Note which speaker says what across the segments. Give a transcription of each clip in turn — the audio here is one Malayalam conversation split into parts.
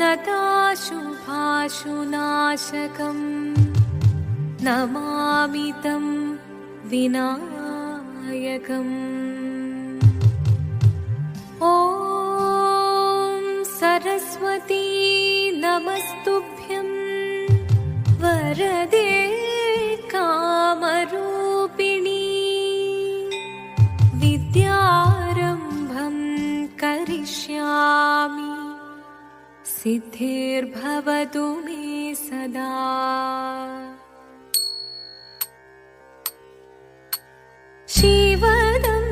Speaker 1: नताशुभाशुनाशकम् नमामि तं विनायकम् ॐ सरस्वती नमस्तुभ्यं वरदे सिद्धिर्भवतु मे सदा शिवदं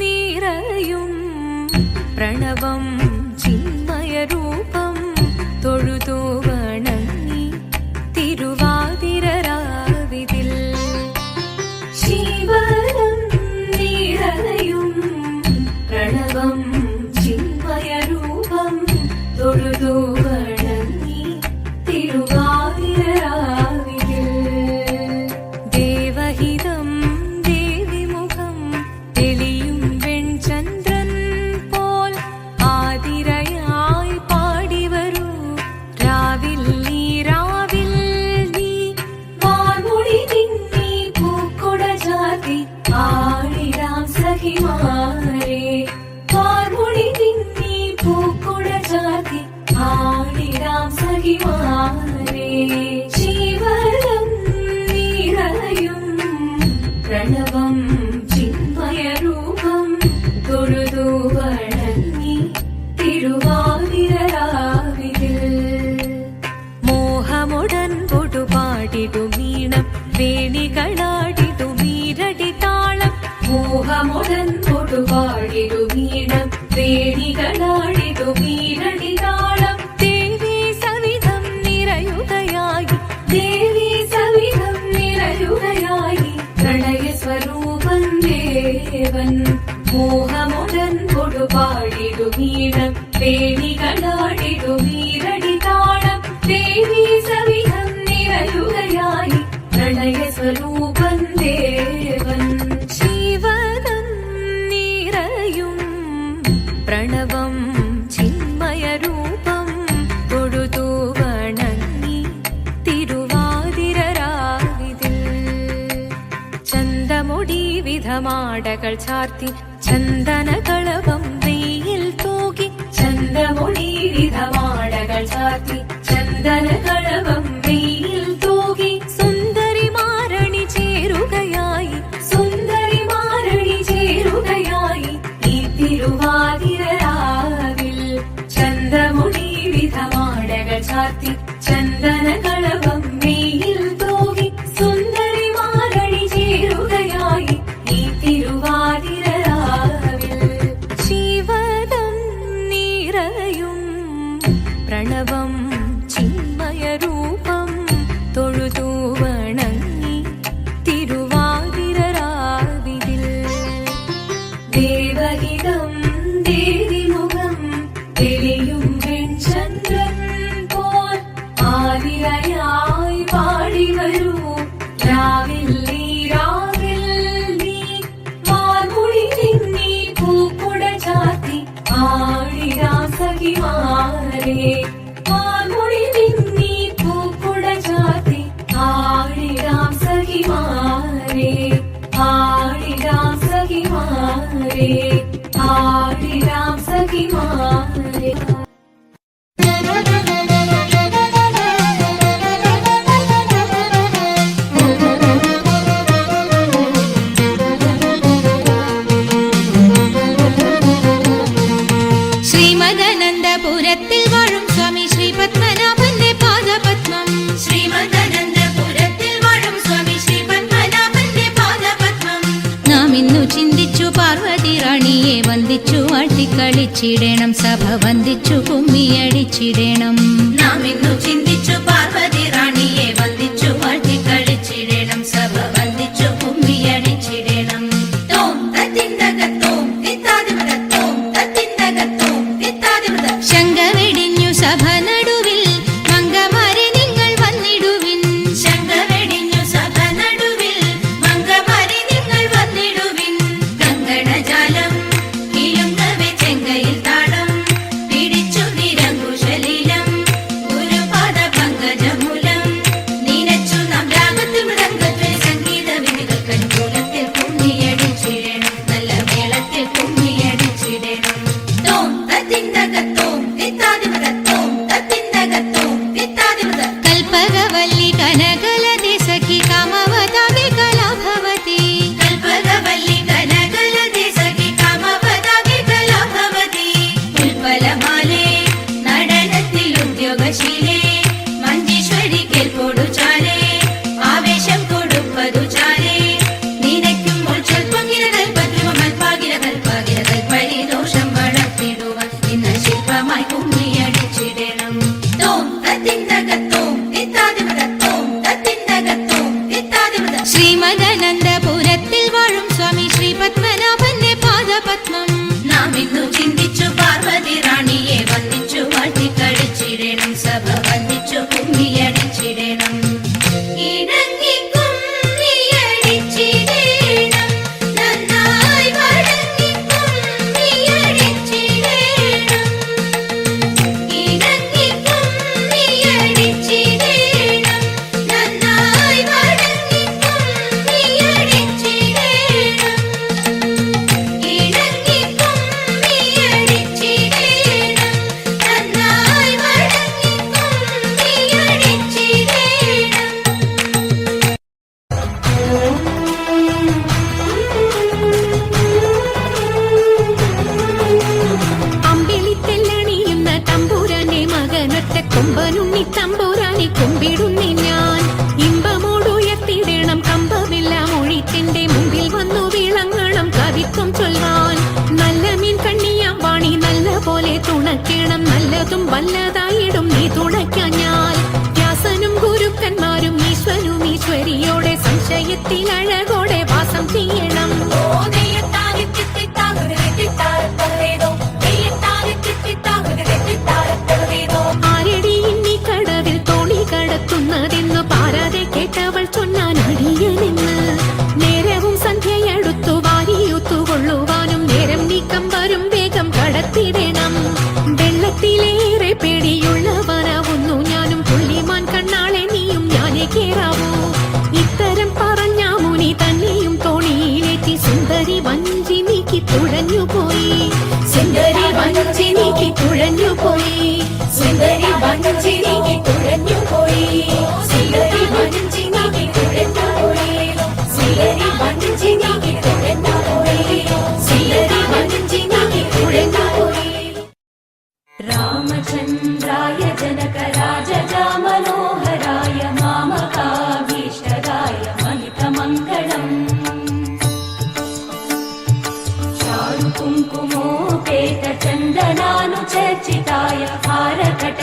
Speaker 1: निरयुं प्रणवं चिन्मयरूपम् கொண்டவன் மோகமுடன் கொடுபாடிடும் ஈழம். பேணிகளாடிடும் ചന്തമുടി വിധമാടകൾ ചാർത്തി ചന്ദനകളവം വെയിൽ തൂകി ചന്തമുടി വിധമാടകൾ ചാർത്തി ചന്ദനകളവം വെയിൽ തൂകി സുന്ദരി മാരണി ചേരുകയായി സുന്ദരി മാരണി ചേരുകയായി ഈ തിരുവാതിരാവിൽ ചന്തമുടി വിധമാടകൾ ചാർത്തി ചന്ദനകളവം നിറയും പ്രണവം ചിന്മയരൂപം തൊഴുതു വണങ്ങി തിരുവാതിരരാവിതിൽ ദേവഹിതം ദേവിമുഖം തെളിയും വെൺചന്ദ്രൻ പോൽ ആതിരയായി സഖിമാരെ ആടിടാം ആടി ആടിടാം സഖിമാരെ
Speaker 2: സ്വാമിയെ വന്ദിച്ചു ആട്ടിക്കളിച്ചിടണം സഭ വന്ദിച്ചു കുമ്മിയടിച്ചിടണം.
Speaker 3: നാം ഇന്നു
Speaker 4: ചിന്തി തുണക്കണം നല്ലതും വല്ലതായിടും. നീ തുണയ്ക്കാഞ്ഞാൽ വ്യാസനും ഗുരുക്കന്മാരും ഈശ്വരനും ഈശ്വരിയോടെ സംശയത്തിൽ അഴകോടെ വാസം ചെയ്യ. കുഴഞ്ഞുപോയി സുന്ദരി
Speaker 1: വഞ്ചിനി കുഴഞ്ഞു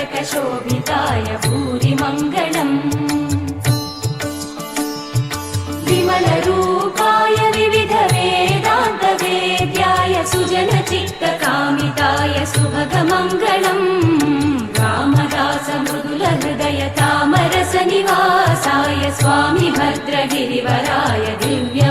Speaker 1: शोभिताय भूरिमङ्गलम्। विमलरूपाय विविधवेदान्तवेद्याय सुजनचित्तकामिताय सुभगमङ्गलम्। रामदासमृगुलहृदयतामरसनिवासाय स्वामि भद्रगिरिवराय दिव्य